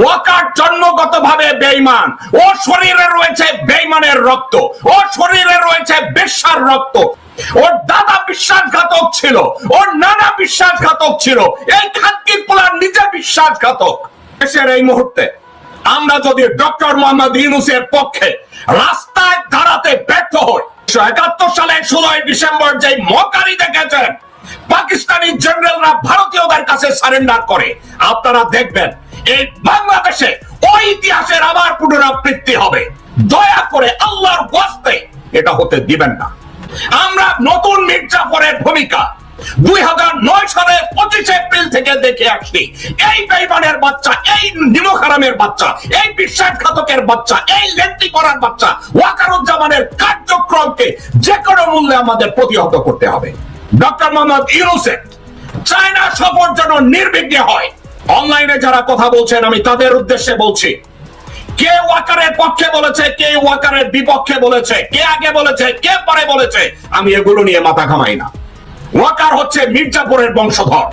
ওয়াকার জন্মগত ভাবে বেইমান ও শরীরে রয়েছে বেইমানের রক্ত। ও শরীরে রয়েছে রক্ত। ওর দাদা বিশ্বাসঘাতক ছিল। ওর নানা বিশ্বাসঘাতক ছিল। এই পোলার নিজে বিশ্বাসঘাতক। দেশের এই মুহূর্তে আমরা যদি ডক্টর মোহাম্মদ ইউনুসের পক্ষে রাস্তায় দাঁড়াতে ব্যর্থ হই একাত্তর সালের ষোলোই ডিসেম্বর যে মকারি দেখেছেন, পাকিস্তানি জেনারেলরা ভারতীয়দের কাছে সারেন্ডার করে। আপনারা দেখবেন এই বাংলাদেশে ওই ইতিহাসের আবার পুনরাবৃত্তি হবে। দয়া করে আল্লাহর ওয়াস্তে এটা হতে দিবেন না। আমরা নতুন মির্জাফরের ভূমিকা দুই হাজার নয় সালের পঁচিশ এপ্রিল থেকে দেখে আসছি। এই বাচ্চা এই বাচ্চা, এই বিশ্বাসঘাতকের বাচ্চা, এই লেন্টি করার বাচ্চা, ওয়াকারুজ্জামানের কার্যক্রমকে যে কোনো মূল্যে আমাদের প্রতিহত করতে হবে। ডক্টর মোহাম্মদ ইউনুসেফ চায়না সফর যেন নির্বিঘ্নে হয় অনলাইনে যারা কথা বলছেন, আমি তাদের উদ্দেশ্যে বলছি, কে ওয়াকারের পক্ষে বলেছে, কে ওয়াকারের বিপক্ষে বলেছে, কে আগে বলেছে, কে পরে বলেছে, আমি এগুলো নিয়ে মাথা ঘামাই না। ওয়াকার হচ্ছে মির্জাপুরের বংশধর।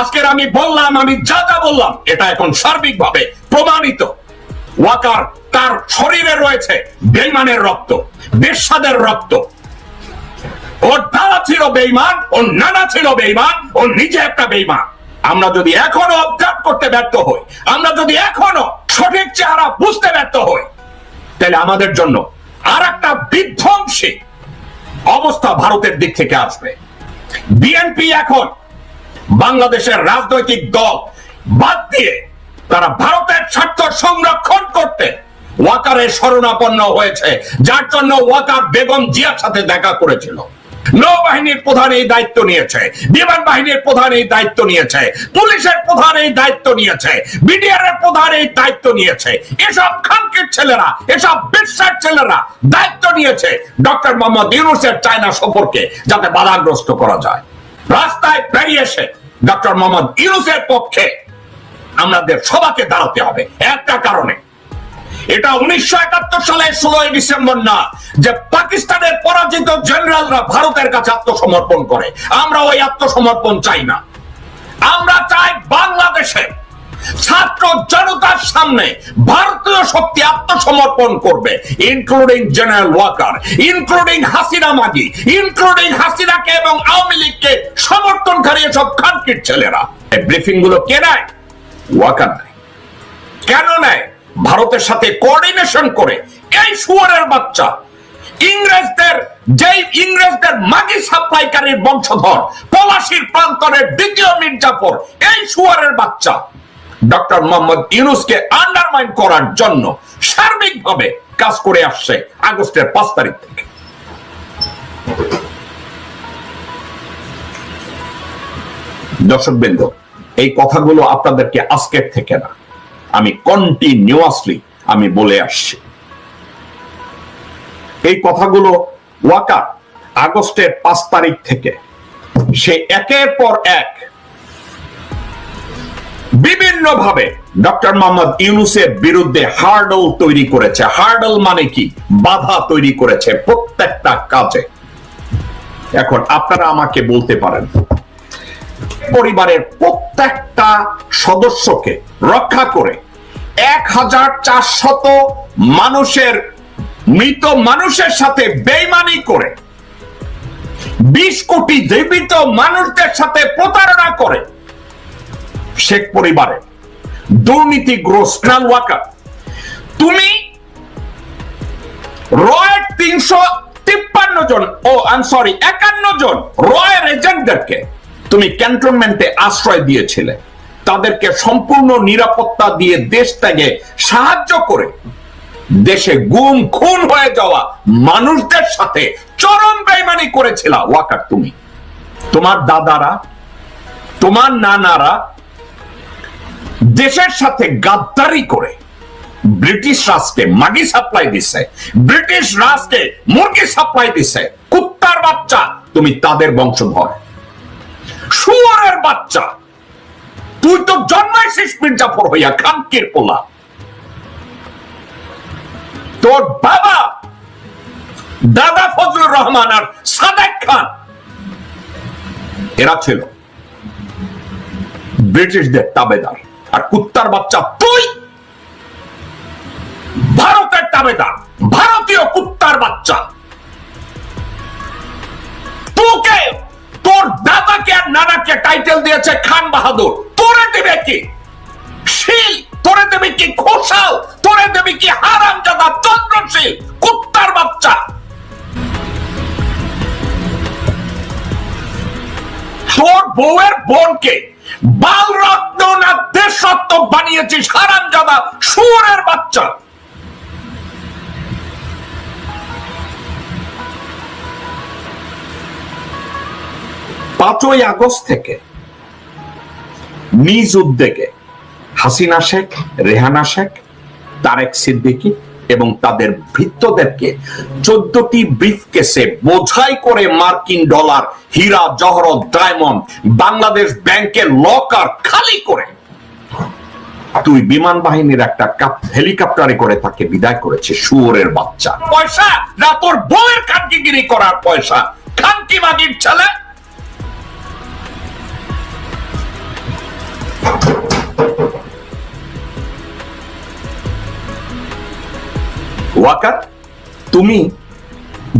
আজকের আমি বললাম, আমি যা যা বললাম, এটা এখন সার্বিকভাবে প্রমাণিত। ওয়াকার তার শরীরে রয়েছে বেইমানের রক্ত, বেশ্যাদের রক্ত। ওর দাদা ছিল বেইমান, ওর নানা ছিল বেইমান, ও নিজে একটা বেইমান। আমরা যদি এখনও অবজার্ভ করতে ব্যর্থ হই, আমরা যদি এখনও সঠিক চেহারা বুঝতে ব্যর্থ হই, তাহলে আমাদের জন্য আর একটা বিধ্বংসী অবস্থা ভারতের দিক থেকে আসবে। বিএনপি এখন বাংলাদেশের রাজনৈতিক দল বাদ দিয়ে তারা ভারতের স্বার্থ সংরক্ষণ করতে ওয়াকারের শরণাপন্ন হয়েছে, যার জন্য ওয়াকার বেগম জিয়ার সাথে দেখা করেছিল। নৌবাহিনীর প্রধান এই দায়িত্ব নিয়েছে, বিমান বাহিনীর প্রধান এই দায়িত্ব নিয়েছে, পুলিশের প্রধান এই দায়িত্ব নিয়েছে বিডিআর এর প্রধান এই দায়িত্ব নিয়েছে, এসব খানকির ছেলেরা, এসব বিশ্বাস ছেলেরা দায়িত্ব নিয়েছে ডক্টর মোহাম্মদ ইউনুসের চায়না সম্পর্কে যাতে বাধাগ্রস্ত করা যায়। রাস্তায় বেরিয়ে এসে ডক্টর মোহাম্মদ ইউনুসের পক্ষে আমাদের সবাইকে দাঁড়াতে হবে, একটা কারণে। এটা উনিশশো সালের ষোলোই ডিসেম্বর না, যে পাকিস্তানের পরাজিত জেনারেলরা ভারতের কাছে আত্মসমর্পণ করে। আমরা ওই আত্মসমর্পণ চাই না। আমরা চাই বাংলাদেশে ছাত্র জনতার সামনে ভারতীয় শক্তি আত্মসমর্পণ করবে including general Waker including Hasina মাগি ইনক্লুডিং হাসিনাকে এবং আওয়ামী লীগকে সমর্থনকারী সব খানকির ছেলেরা। ব্রিফিংগুলো কে নেয়? ওয়াকার কেন নেয়? ভারতের সাথে কোঅর্ডিনেশন করে এই সুয়ারের বাচ্চা। ইংরেজদের, যেই ইংরেজদের মাগি সাপ্লাইকারীর বংশধর, পলাশির প্রান্তরের দ্বিতীয় মির্জাফর এই সুয়ারের বাচ্চা। ডক্টর মোহাম্মদ ইউনুসকে আন্ডারমাইন করার জন্য সার্বিকভাবে কাজ করে আসছে আগস্টের পাঁচ তারিখ থেকে। দর্শক বৃন্দ এই কথাগুলো আপনাদেরকে আজকের থেকে না। আমি কন্টিনিউয়াসলি আমি বলে আসছি। এই কথাগুলো ওয়াকার আগস্টের পাঁচ তারিখ থেকে। সে একের পর এক বিভিন্ন ভাবে ডক্টর মোহাম্মদ ইউনুসের বিরুদ্ধে হার্ডল তৈরি করেছে। হার্ডল মানে কি? বাধা তৈরি করেছে প্রত্যেকটা কাজে। এখন আপনারা আমাকে বলতে পারেন, পরিবারের প্রত্যেকটা সদস্যকে রক্ষা করে এক হাজার চারশত মানুষের, মৃত মানুষের সাথে বেইমানি করে, বিশ কোটি জীবিত মানুষদের সাথে প্রতারণা করে শেখ পরিবারের দুর্নীতিগ্রস্ত ওয়াকার। তুমি রয়ের তিনশো তিপ্পান্ন জন, ও আই সরি একান্ন জন রয়ের এজেন্টদেরকে তুমি ক্যান্টনমেন্টে আশ্রয় দিয়েছিলে। তাদেরকে সম্পূর্ণ নিরাপত্তা দিয়ে দেশ থেকে সাহায্য করে। দেশে গুম, খুন হয়ে যাওয়া মানুষদের সাথে চরম বেইমানি করেছিল, ওয়াকার তুমি। তোমার দাদারা, তোমার নানারা দেশের সাথে গাদ্দারি করে ব্রিটিশ রাজকে মাগি সাপ্লাই দিছে, ব্রিটিশ রাজকে মুরগি সাপ্লাই দিছে, কুত্তার বাচ্চা, তুমি তাদের বংশধর। শুয়ারের বাচ্চা তুই তো জন্মাইছিস মির্জাফর হইয়া খানকির পোলা। তোর বাবা দাদা ফজলুর রহমান আর সাদেক খান, এরা ছিল ব্রিটিশদের তাবেদার। আর কুত্তার বাচ্চা তুই ভারতের তাবেদার, ভারতীয় কুত্তার বাচ্চা। তোকে তোর দাদাকে আর নানাকে টাইটেল দিয়েছে খান বাহাদুর। তোরে দেবে কি? তোরে দেবে কি খোসাল তোরে দেবে কি হারাম জাদা চন্দ্রশীল, কুত্তার বাচ্চা। তোর বউয়ের বোনকে বালরত্ন না বানিয়েছিস হারাম জাদা শুয়োরের বাচ্চা। পাঁচই আগস্ট থেকে নিজ উদ্যোগে হাসিনা শেখ, রেহানা শেখ, তারেক সিদ্দিকী এবং তাদের ভৃত্যদেরকে চোদ্দটি ব্রিফ কেসে বোঝাই করে মার্কিন ডলার, হীরা জহরত ডায়মন্ড, বাংলাদেশ ব্যাংকের লকার খালি করে তুই বিমান বাহিনীর একটা কাপ হেলিকপ্টারে করে তাকে বিদায় করেছে শুয়োরের বাচ্চা। পয়সা না তোর বউয়ের খানকিগিরি করার পয়সা। খানকি বাগির ছেলে? ওয়াকার তুমি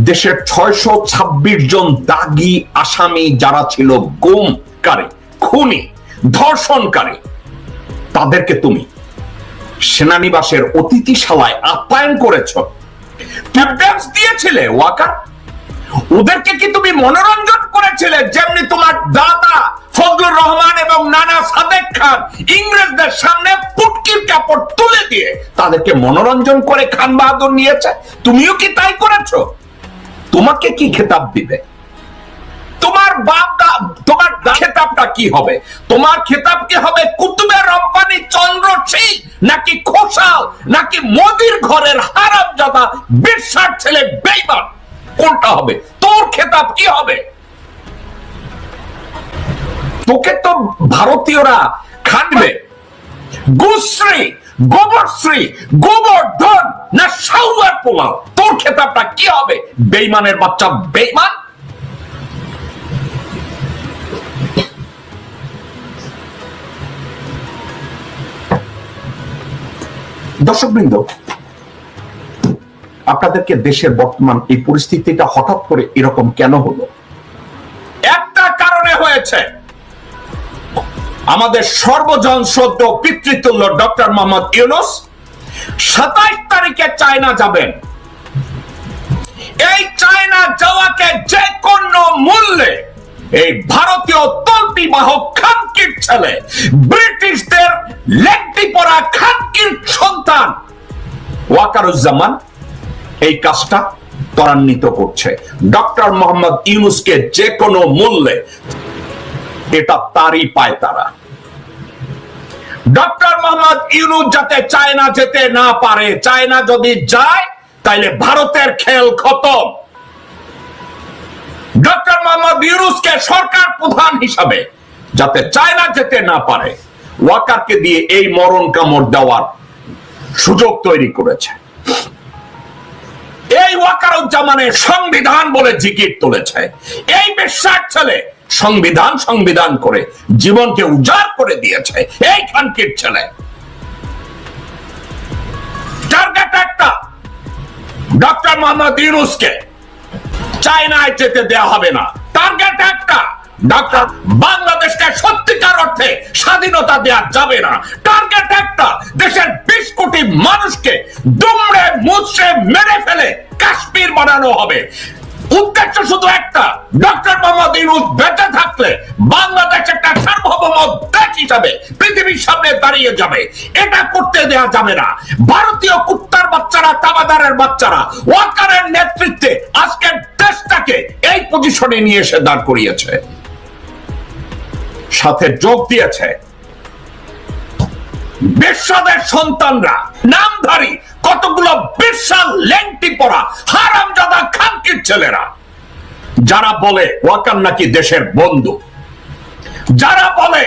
দেশের ছয়শো ছাব্বিশ জন দাগি আসামি যারা ছিল গুমকারী, খুনি, ধর্ষণকারী, তাদেরকে তুমি সেনানিবাসের অতিথিশালায় আপ্যায়ন করেছ। ট্যাবলেটস দিয়েছিলে ওয়াকার ওদেরকে কি তুমি মনোরঞ্জন করেছিলে? যেমনি তোমার দাদা ফজলুর রহমান এবং নানা সাদেক খান ইংরেজদের সামনে পুটকির কাপড় তুলে দিয়ে তাদেরকে মনোরঞ্জন করে খান বাহাদুর নিয়েছে। তুমিও কি তাই করেছ? তোমাকে কি খেতাব দিবে? তোমার বাপ তোমার খেতাবটা কি হবে? তোমার খেতাব কি হবে কুতুবের রব্বানি চন্দ্র সিং নাকি খোসাল, নাকি মোদির ঘরের হারামজাদা বিশ্বাস ছেলে বেইমান? কোনটা হবে? তোর খেতাব কি হবে? তোকে তো ভারতীয়রা খাটবে। গুশ্রী, গোবরশ্রী, গোবর্ধন না সাউয়ার পোলাও? তোর খেতাবটা কি হবে? বেইমানের বাচ্চা, বেইমান? দর্শকবৃন্দ, আপনাদেরকে দেশের বর্তমান এই পরিস্থিতিটা হঠাৎ করে এরকম কেন হলো? একটা কারণে হয়েছে। আমাদের সর্বজন সদ্য পিতৃতুল্য ডক্টর মোহাম্মদ ইউনুস, সাতাইশ তারিখে চায়না যাবেন। এই চায়না যাওয়াকে যে কোনো মূল্যে এই ভারতীয় তল্পি বাহক খানকির ছেলে, ব্রিটিশদের লেকটি পড়া খানকির সন্তান ওয়াকারুজ্জামান এই কাজটা ত্বরান্বিত করছে। ডক্টর মোহাম্মদ ইউনুসকে যে কোনো মূল্যে এটা তারই পায় তারা। ডক্টর মোহাম্মদ ইউনুস যাতে চায়না যেতে না পারে, চায়না যদি যায়, তাইলে ভারতের খেল খতম। ডক্টর মোহাম্মদ ইউনুসকে সরকার প্রধান হিসাবে যাতে চায়না যেতে না পারে, ওয়াকারকে দিয়ে এই মরণ কামড় দেওয়ার সুযোগ তৈরি করেছে। এই ওয়াকারুজ্জামানের সংবিধান বলে জিকির তুলেছে। এই বিশ্বাস ছেলে সংবিধান সংবিধান করে জীবনকে উজাড় করে দিয়েছে। এই খানকির ছেলে। টার্গেট একটা। ডক্টর মোহাম্মদ ইউনুসকে চায়নায় যেতে দেওয়া হবে না। টার্গেট একটা। ডক্টর বাংলাদেশকে সত্যিকার অর্থে স্বাধীনতা দেওয়া যাবে না। টার্গেট একটা। দেশের বিশ কোটি মানুষকে দুমড়ে মুচড়ে মেরে ফেলে কাশ্মীর বানানো হবে। উদ্দেশ্য শুধু একটা, ডক্টর মোহাম্মদ ইউনুস বেঁচে থাকলে বাংলাদেশ একটা সার্বভৌম দেশ হিসাবে পৃথিবীর সামনে দাঁড়িয়ে যাবে। এটা করতে দেওয়া যাবে না। ভারতীয় কুত্তার বাচ্চারা তাবাদারের বাচ্চারা, ওয়াকারের নেতৃত্বে আজকের দেশটাকে এই পজিশনে নিয়ে এসে দাঁড় করিয়েছে। সাথে যোগ দিয়েছে। বিশ্বাদের সন্তানরা, নামধারী কতগুলো বিশাল লেংটি পড়া হারামজাদা খানকির ছেলেরা। যারা বলে ওয়াকার নাকি দেশের বন্ধু, যারা বলে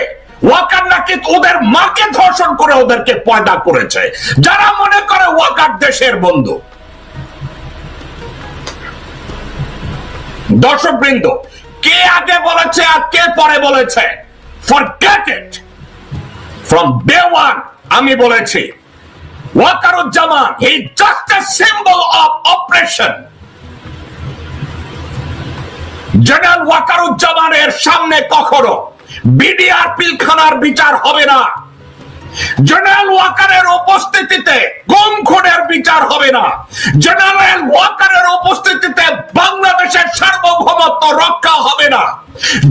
ওয়াকার নাকি ওদের মাকে ধর্ষণ করে ওদেরকে পয়দা করেছে, যারা মনে করে ওয়াকার দেশের বন্ধু। দর্শকবৃন্দ, কে আগে বলেছে আর কে পরে বলেছে? For it from day one আমি বলেছি Wakeruzzaman he just a symbol of operation general ওয়াকারুজ্জামানের সামনে কখনো বিডিআর পিলখানার বিচার হবে না। জেনারেল ওয়াকারের উপস্থিতিতে গুম খুনের বিচার হবে না। জেনারেল ওয়াকারের উপস্থিতিতে বাংলাদেশের সার্বভৌমত্ব রক্ষা হবে না।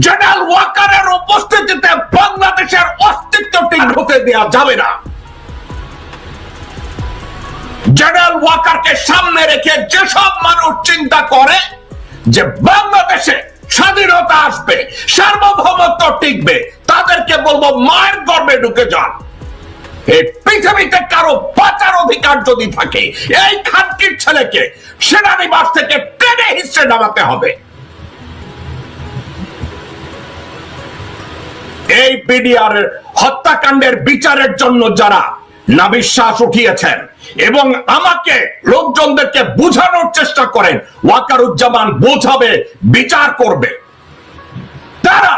জেনারেল ওয়াকারের উপস্থিতিতে বাংলাদেশের অস্তিত্ব হতে দেওয়া যাবে না। জেনারেল ওয়াকারকে সামনে রেখে যেসব মানুষ চিন্তা করে যে বাংলাদেশে স্বাধীনতা আসবে, সার্বভৌমত্ব টিকবে, তাদেরকে বলব মায়ের গর্বে ঢুকে যান। এই পৃথিবীতে কারও বাঁচার অধিকার যদি থাকে, এই খানকির ছেলেকে সেনানিবাস থেকে টেনে হিসেবে নামাতে হবে। এই বিডিআর হত্যাকাণ্ডের বিচারের জন্য যারা নাবিশ্বাস উঠিয়েছেন এবং আমাকে লোকজনদেরকে বোঝানোর চেষ্টা করেন। ওয়াকারুজ্জামান বোঝাবে, বিচার করবে। তারা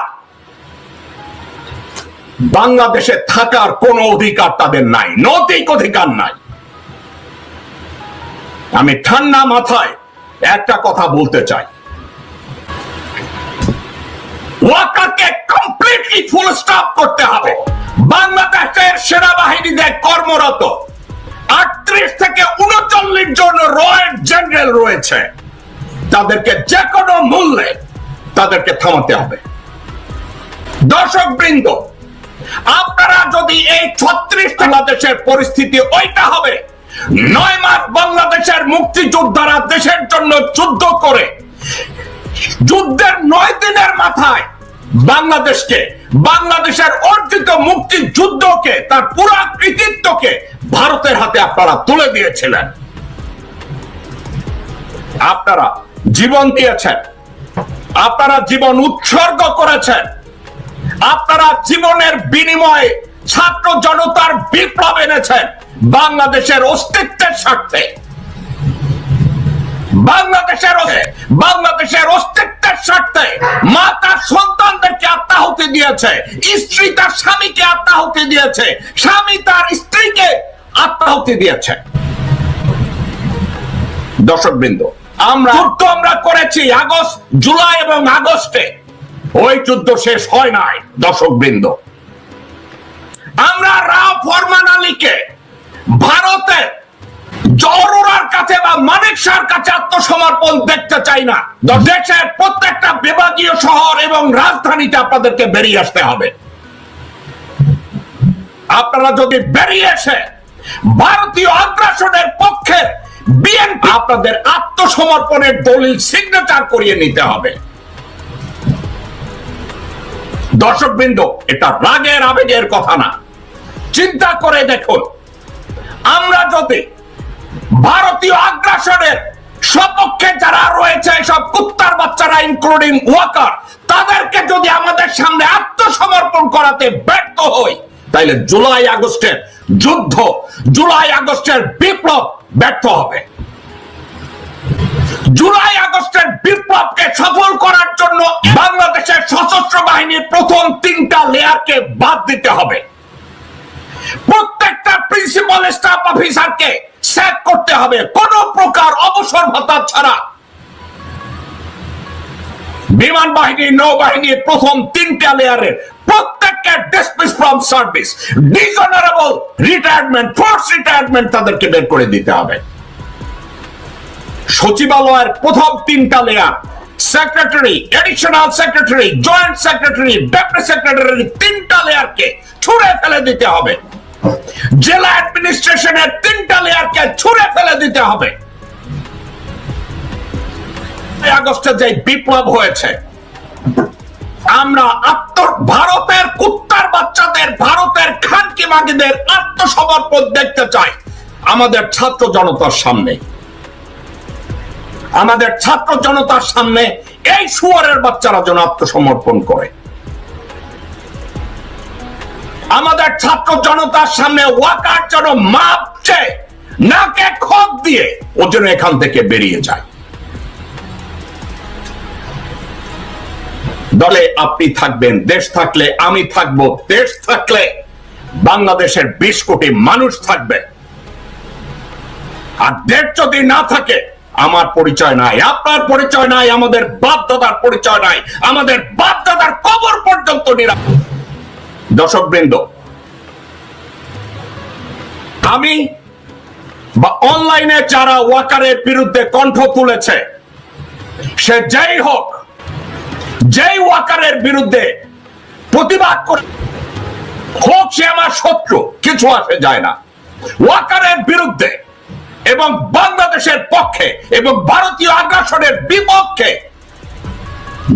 বাংলাদেশে থাকার কোন অধিকার তাদের নাই, নৈতিক অধিকার নাই। আমি ঠান্ডা মাথায় একটা কথা বলতে চাই। ওয়াকারকে কমপ্লিটলি ফুল স্টপ করতে হবে। বাংলাদেশের সেনাবাহিনীদের কর্মরত আটত্রিশ থেকে উনচল্লিশ জন রয়্যাল জেনারেল রয়েছে। তাদেরকে যে কোনো মূল্যে তাদেরকে থামাতে হবে। দর্শক বৃন্দ আপনারা যদি এই ছত্রিশ বাংলাদেশের পরিস্থিতি ওইটা হবে, নয় মাস বাংলাদেশের মুক্তিযোদ্ধারা দেশের জন্য যুদ্ধ করে, যুদ্ধের নয় দিনের মাথায় বাংলাদেশকে, বাংলাদেশের অর্জিত মুক্তি যুদ্ধকে তার পুরা কৃতিত্বকে ভারতের হাতে আপনারা তুলে দিয়েছিলেন। আপনারা জীবন দিয়েছেন। আপনারা জীবন উৎসর্গ করেছেন। আপনারা জীবনের বিনিময়ে ছাত্র জনতার বিপ্লব এনেছেন বাংলাদেশের অস্তিত্বের স্বার্থে। বাংলাদেশের বাংলাদেশের অস্তিত্বের স্বার্থে মা তার সন্তানদেরকে আত্মাহুতি দিয়েছে, স্ত্রী তার স্বামীকে আত্মাহুতি দিয়েছে, স্বামী তার স্ত্রীকে আত্মাহুতি দিয়েছে। দর্শক বৃন্দ আমরা যুদ্ধ আমরা করেছি আগস্ট, জুলাই এবং আগস্টে। ওই যুদ্ধ শেষ হয় নাই দর্শক বৃন্দ আমরা রাও ফরমান আলীকে ভারতের জরুরার কাছে বা মানিক শাহর কাছে আত্মসমর্পণ দেখতে চাই না। দেশের প্রত্যেকটা বিভাগীয় শহর এবং রাজধানীতে আপনাদেরকে বেরিয়ে আসতে হবে। আপনারা যদি বেরিয়ে এসে ভারতীয় আগ্রাসনের পক্ষে বিএনপি আপনাদের আত্মসমর্পণের দলিল সিগনেচার করিয়ে নিতে হবে। দর্শকবৃন্দ, এটা রাগের আবেগের কথা না। চিন্তা করে দেখুন, আমরা যদি ভারতীয় আগ্রাসনের সপক্ষে যারা রয়েছে সব কুত্তার বাচ্চারা ইনক্লুডিং ওয়াকার তাদেরকে যদি আমাদের সামনে আত্মসমর্পণ করাতে ব্যর্থ হই, তাইলে জুলাই আগস্টের যুদ্ধ জুলাই আগস্টের বিপ্লব ব্যর্থ হবে। জুলাই আগস্টের বিপ্লবকে সফল করার জন্য বাংলাদেশের সশস্ত্র বাহিনীর প্রথম তিনটা লেয়ারকে বাদ দিতে হবে। প্রত্যেকটা প্রিন্সিপাল স্টাফ অফিসারকে স্যাক করতে হবে। কোন প্রকার অবসর ভাতা ছাড়া। বিমান বাহিনী নৌবাহিনীর প্রথম তিনটা লেয়ারের প্রত্যেককে dismiss from service dishonourable retirement force retirement তাদেরকে বের করে দিতে হবে। সচিবালয়ের প্রথম তিনটা layer secretary additional secretary joint secretary deputy secretary তিনটা লেয়ারকে ছুঁড়ে ফেলে দিতে হবে। জেলা অ্যাডমিনিস্ট্রেশনের তিনটা লেয়ারকে ছুঁড়ে ফেলে দিতে হবে। আগস্টে যে বিপ্লব হয়েছে, আমরা আত্ম ভারতের কুত্তার বাচ্চাদের, ভারতের খানকি মাগিদের আত্মসমর্পণ দেখতে চাই। আমাদের ছাত্র জনতার সামনে। আমাদের ছাত্র জনতার সামনে এই সুয়ারের বাচ্চারা যেন আত্মসমর্পণ করে। আমাদের ছাত্র জনতার সামনে ওয়াকার যেন মাপছে, নাকে খত দিয়ে ও যেন এখান থেকে বেরিয়ে যায়। দলে আপনি থাকবেন, দেশ থাকলে আমি থাকব, দেশ থাকলে বাংলাদেশের বিশ কোটি মানুষ থাকবে। আর দেশ যদি না থাকে, আমার পরিচয় নাই, আপনার পরিচয় নাই, আমাদের বাপ দাদার পরিচয় নাই, আমাদের বাপ দাদার কবর পর্যন্ত নিরাপদ দর্শক বৃন্দ আমি বা অনলাইনে যারা ওয়াকারের বিরুদ্ধে কণ্ঠ তুলেছে, সে যাই হোক যেই ওয়াকারের বিরুদ্ধে প্রতিবাদ করে হোক সে আমার শত্রু, কিছু আসে যায় না। ওয়াকারের বিরুদ্ধে এবং বাংলাদেশের পক্ষে এবং ভারতীয় আগ্রাসনের বিপক্ষে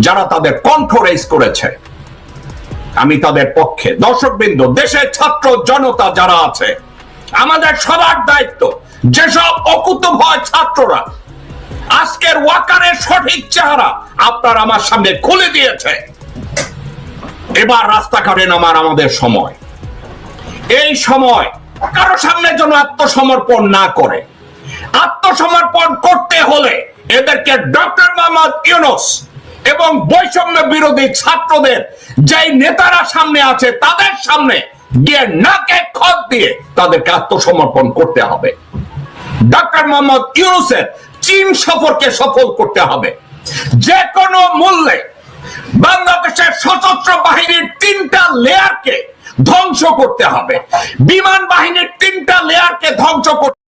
যারা তাদের কণ্ঠ রেস করেছে, আমি তাদের পক্ষে। দর্শকবৃন্দ, দেশের ছাত্র জনতা যারা আছে, আমাদের সবার দায়িত্ব, যেসব অকুত ভয় ছাত্ররা আজকের ওয়াকারের সঠিক চেহারা আপনার আমার সামনে খুলে দিয়েছে। এবার রাস্তাঘাটে নামার আমাদের সময়। এই সময় কারও সামনে যেন আত্মসমর্পণ না করে। আত্মসমর্পণ করতে হলে এদেরকে ডক্টর মোহাম্মদ ইউনুস এবং বৈষম্য বিরোধী ছাত্রদের যেই নেতারা সামনে আছে তাদের সামনে গিয়ে নাকে খত দিয়ে তাদেরকে আত্মসমর্পণ করতে হবে। ডক্টর মোহাম্মদ ইউনুসের চীন সফরকে সফল করতে হবে। যে কোনো মূল্যে বাংলাদেশের সশস্ত্র বাহিনীর তিনটা লেয়ারকে ধ্বংস করতে হবে। বিমান বাহিনীর তিনটা লেয়ারকে ধ্বংস করতে